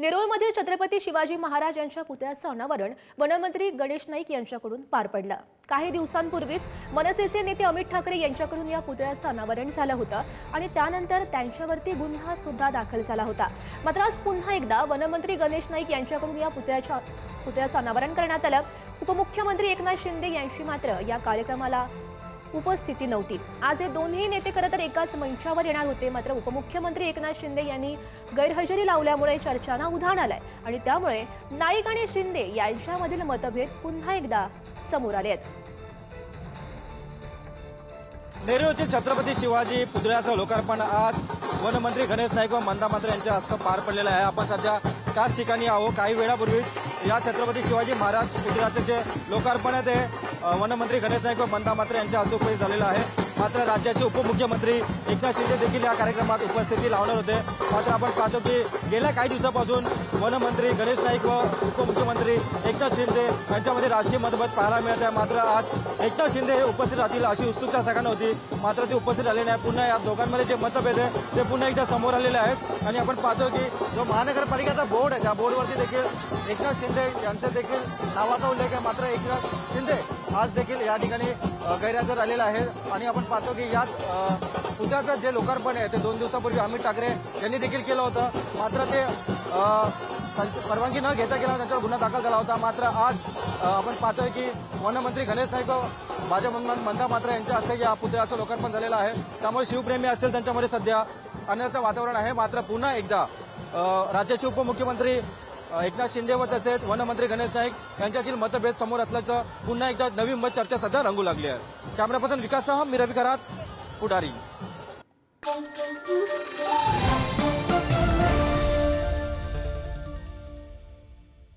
नेरूळमधील छत्रपती शिवाजी महाराज यांच्या पुतळ्याचं अनावरण वनमंत्री गणेश नाईक यांच्याकडून पार पडलं. काही दिवसांपूर्वीच मनसेचे नेते अमित ठाकरे यांच्याकडून या पुतळ्याचं अनावरण झालं होतं आणि त्यानंतर त्यांच्यावरती गुन्हा सुद्धा दाखल झाला होता. मात्र आज पुन्हा एकदा वनमंत्री गणेश नाईक यांच्याकडून या पुतळ्याच्या पुतळ्याचं अनावरण करण्यात आलं. उपमुख्यमंत्री एकनाथ शिंदे यांची मात्र या कार्यक्रमाला उपस्थिती नव्हती. आज हे दोन्ही नेते खरं तर एकाच मंचावर येणार होते. मात्र उपमुख्यमंत्री एकनाथ शिंदे यांनी गैरहजेरी लावल्यामुळे चर्चांना उधाण आलंय. आणि त्यामुळे नाईक आणि शिंदे यांच्यामधील मतभेद पुन्हा एकदा समोर आले आहेत. नेहरू येथील छत्रपती शिवाजी पुतळ्याचं लोकार्पण आज वनमंत्री गणेश नाईक व मंदा मात्रे यांच्या हस्ते पार पडलेलं आहे. आपण सध्या त्याच ठिकाणी आहो काही वेळापूर्वी या छत्रपती शिवाजी महाराज पुतळ्याचं जे लोकार्पण आहे ते वनमंत्री गणेश नाईक व बंदा मात्रे यांच्या हस्ते उपस्थित झालेलं आहे. मात्र राज्याचे उपमुख्यमंत्री एकनाथ शिंदे देखील या कार्यक्रमात उपस्थिती लावणार होते. मात्र आपण पाहतो की गेल्या काही दिवसापासून वनमंत्री गणेश नाईक व उपमुख्यमंत्री एकनाथ शिंदे यांच्यामध्ये राजकीय मतभेद पाहायला मिळत आहे. मात्र आज एकनाथ शिंदे हे उपस्थित राहतील अशी उत्सुकता सगळ्यांना होती. मात्र ते उपस्थित राहिले नाही. पुन्हा या दोघांमध्ये जे मतभेद आहे ते पुन्हा एकदा समोर आलेले आहेत. आणि आपण पाहतो की जो महानगरपालिकेचा बोर्ड आहे त्या बोर्डवरती देखील एकनाथ शिंदे यांचं देखील नावाचा उल्लेख आहे. मात्र एकनाथ शिंदे आज देखील या ठिकाणी गैरहजर आलेला आहे. आणि आपण पाहतो की यात अ, जे लोकार्पण आहे ते दोन दिवसापूर्वी अमित ठाकरे यांनी देखील केलं होतं. मात्र ते परवानगी न घेता गेला त्यांच्यावर गुन्हा दाखल झाला होता. मात्र आज आपण पाहतोय की वनमंत्री गणेश नाईक भाजप मंदा मात्र यांच्या हस्ते या पुतळ्याचं लोकार्पण झालेलं आहे. त्यामुळे शिवप्रेमी असतील त्यांच्यामध्ये सध्या आनंदाचं वातावरण आहे. मात्र पुन्हा एकदा राज्याचे उपमुख्यमंत्री एकनाथ शिंदे व तसेच वनमंत्री गणेश नाईक यांच्यातील मतभेद समोर असल्याचं पुन्हा एकदा नवी मत चर्चा सध्या रंगू लागली आहे. कॅमेरा पर्सन विकाससह मी रवी करात पुढारी.